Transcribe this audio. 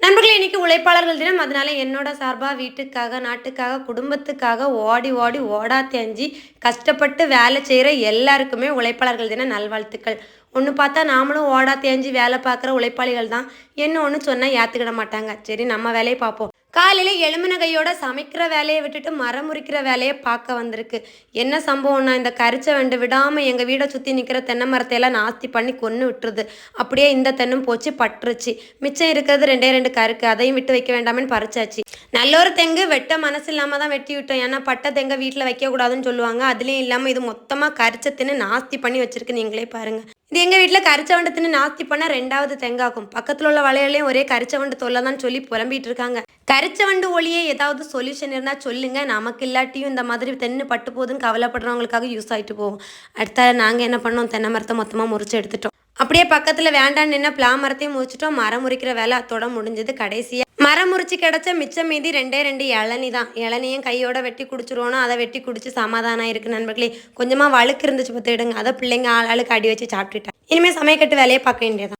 நண்பர்களே இன்னைக்கு உழைப்பாளர்கள் தினம். அதனால என்னோட சார்பாக வீட்டுக்காக நாட்டுக்காக குடும்பத்துக்காக ஓடி ஓடி ஓடா தேஞ்சி கஷ்டப்பட்டு வேலை செய்கிற எல்லாருக்குமே உழைப்பாளர்கள் தின நல்வாழ்த்துக்கள். ஒன்று பார்த்தா நாமளும் ஓடா தேஞ்சி வேலை பார்க்குற உழைப்பாளிகள் தான். என்ன ஒன்று சொன்னால் ஏற்றுக்கிட மாட்டாங்க. சரி நம்ம வேலையை பார்ப்போம். காலையில் எலுமின கையோட சமைக்கிற வேலையை விட்டுட்டு மரம் முறிக்கிற வேலையை பார்க்க வந்திருக்கு. என்ன சம்பவம்னா இந்த கரிச்சை வெண்டு விடாமல் எங்கள் வீடை சுற்றி நிற்கிற தென்னை மரத்தையெல்லாம் நாஸ்தி பண்ணி கொன்று விட்டுருது. அப்படியே இந்த தென்னும் போச்சு பட்டுருச்சு. மிச்சம் இருக்கிறது ரெண்டே ரெண்டு கருக்கு. அதையும் விட்டு வைக்க வேண்டாமேன்னு பறிச்சாச்சு. நல்ல ஒரு தெங்கு வெட்ட மனசு இல்லாமல் தான் வெட்டி விட்டோம். ஏன்னா பட்டை தெங்கை வீட்டில் வைக்கக்கூடாதுன்னு சொல்லுவாங்க. அதுலேயும் இல்லாமல் இது மொத்தமாக கரிச்ச தின்னு நாஸ்தி பண்ணி வச்சுருக்கு நீங்களே பாருங்கள் இது எங்கள் வீட்டில் கரிச்சவண்டு தின்னு நாஸ்தி பண்ணால் ரெண்டாவது தெங்காகும் பக்கத்தில் உள்ள வளையலையும் ஒரே கரிச்சவண்டு தொல்லை தான் சொல்லி புலம்பிகிட்டு இருக்காங்க கரிச்சவண்டு ஒளியே ஏதாவது சொல்யூஷன் இருந்தால் சொல்லுங்கள் நமக்கு இல்லாட்டியும் இந்த மாதிரி தென்னு பட்டு போகுதுன்னு கவலைப்படுறவங்களுக்காக யூஸ் ஆகிட்டு போகும். அடுத்த நாங்கள் என்ன பண்ணோம்? தென்னை மரத்தை மொத்தமாக முறிச்சு எடுத்துட்டோம். அப்படியே பக்கத்தில் வேண்டான்னு என்ன பிளா மரத்தையும் முறிச்சிட்டோம். மரம் முறிக்கிற வேலை அத்தோட முடிஞ்சது. கடைசியாக மரம் முறிச்சு கிடச்ச மிச்சம் மீதி ரெண்டே ரெண்டு இளநி தான். இளநியும் கையோட வெட்டி குடிச்சிருவோனோ அதை வெட்டி குடிச்சு சமாதானம் இருக்கு நண்பர்களே. கொஞ்சமாக வழுக்கு இருந்துச்சு பார்த்துடுங்க அதை பிள்ளைங்க ஆள் ஆளுக்கு அடி வச்சு சாப்பிட்டுட்டேன் இனிமேல் சமையக்கட்டு வேலையை பார்க்க வேண்டியதான்